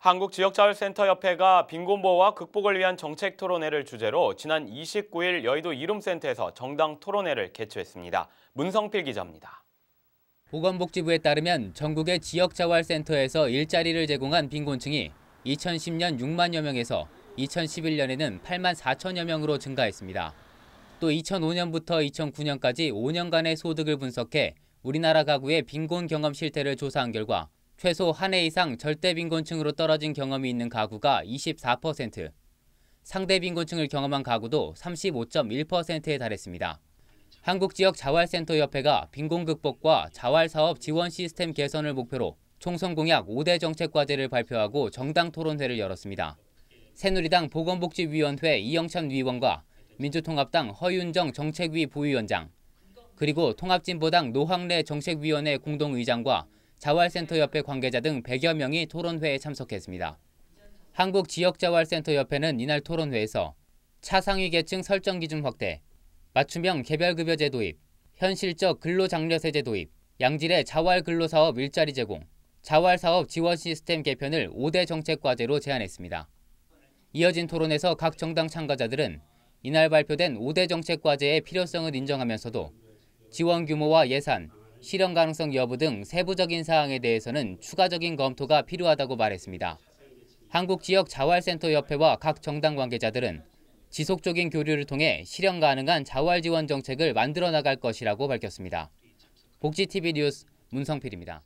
한국지역자율센터협회가 빈곤보호와 극복을 위한 정책 토론회를 주제로 지난 29일 여의도 이룸센터에서 정당 토론회를 개최했습니다. 문성필 기자입니다. 보건복지부에 따르면 전국의 지역자활센터에서 일자리를 제공한 빈곤층이 2010년 6만여 명에서 2011년에는 8만 4천여 명으로 증가했습니다. 또 2005년부터 2009년까지 5년간의 소득을 분석해 우리나라 가구의 빈곤 경험 실태를 조사한 결과 최소 한 해 이상 절대 빈곤층으로 떨어진 경험이 있는 가구가 24%, 상대 빈곤층을 경험한 가구도 35.1%에 달했습니다. 한국지역자활센터협회가 빈곤 극복과 자활사업 지원 시스템 개선을 목표로 총선 공약 5대 정책 과제를 발표하고 정당 토론회를 열었습니다. 새누리당 보건복지위원회 이영찬 위원과 민주통합당 허윤정 정책위 부위원장, 그리고 통합진보당 노황래 정책위원회 공동의장과 자활센터 협회 관계자 등 100여 명이 토론회에 참석했습니다. 한국지역자활센터 협회는 이날 토론회에서 차상위 계층 설정 기준 확대, 맞춤형 개별급여제 도입, 현실적 근로장려세제 도입, 양질의 자활 근로사업 일자리 제공, 자활사업 지원 시스템 개편을 5대 정책 과제로 제안했습니다. 이어진 토론에서 각 정당 참가자들은 이날 발표된 5대 정책 과제의 필요성을 인정하면서도 지원 규모와 예산, 실현 가능성 여부 등 세부적인 사항에 대해서는 추가적인 검토가 필요하다고 말했습니다. 한국 지역 자활센터 협회와 각 정당 관계자들은 지속적인 교류를 통해 실현 가능한 자활 지원 정책을 만들어 나갈 것이라고 밝혔습니다. 복지TV 뉴스 문성필입니다.